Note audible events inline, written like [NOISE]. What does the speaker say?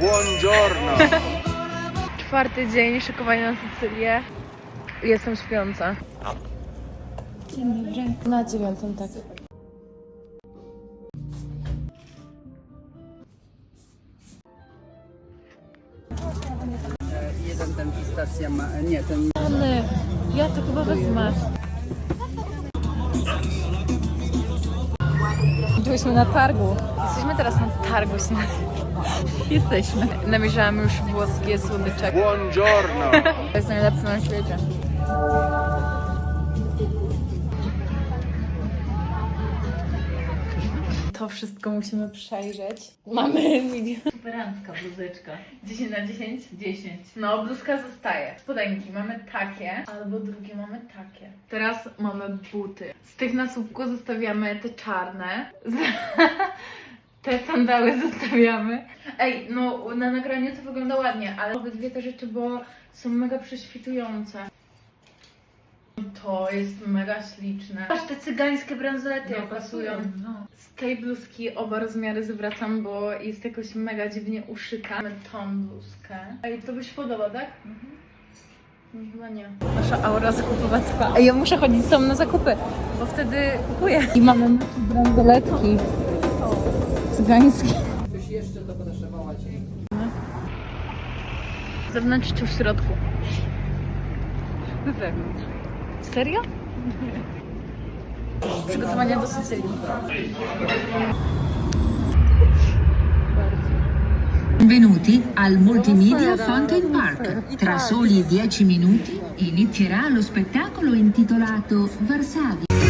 Buongiorno! Czwarty dzień szykowania na Sycylię. Jestem śpiąca. Dzień dobry. Na dziewiątą, tak. Jeden ten pistacja ma, nie, tenAny, ja to chyba wezmę. Byliśmy na targu. Jesteśmy teraz na targu. [LAUGHS] Jesteśmy. Namierzałam już włoskie słodyczek. Buongiorno! To jest najlepsze na świecie. To wszystko musimy przejrzeć. Mamy milion. Superancka bluzeczka. 10 na 10? 10. No, bluzka zostaje. Spodenki mamy takie, albo drugie mamy takie. Teraz mamy buty. Z tych na słupku zostawiamy te czarne. Z- [LAUGHS] Te sandały zostawiamy. Ej, no na nagraniu to wygląda ładnie, ale obydwie te rzeczy, bo są mega prześwitujące. To jest mega śliczne. Patrz, te cygańskie bransolety jak pasują. No. Z tej bluzki oba rozmiary zwracam, bo jest jakoś mega dziwnie uszyta. Mamy tą bluzkę. Ej, to byś podoba, tak? No, Chyba nie. Nasza aura zakupowa trwa. Ej, ja muszę chodzić z tobą na zakupy, bo wtedy kupuję. I mamy nasze bransoletki. Cygańskie. coś jeszcze to podeszewała ci. W zewnątrz czy w środku? Na zewnątrz. Serio? Przygotowania do Sycylii. Benvenuti al Multimedia Fountain Park. Tra soli 10 minuti inizierà lo spettacolo intitolato Varsavia.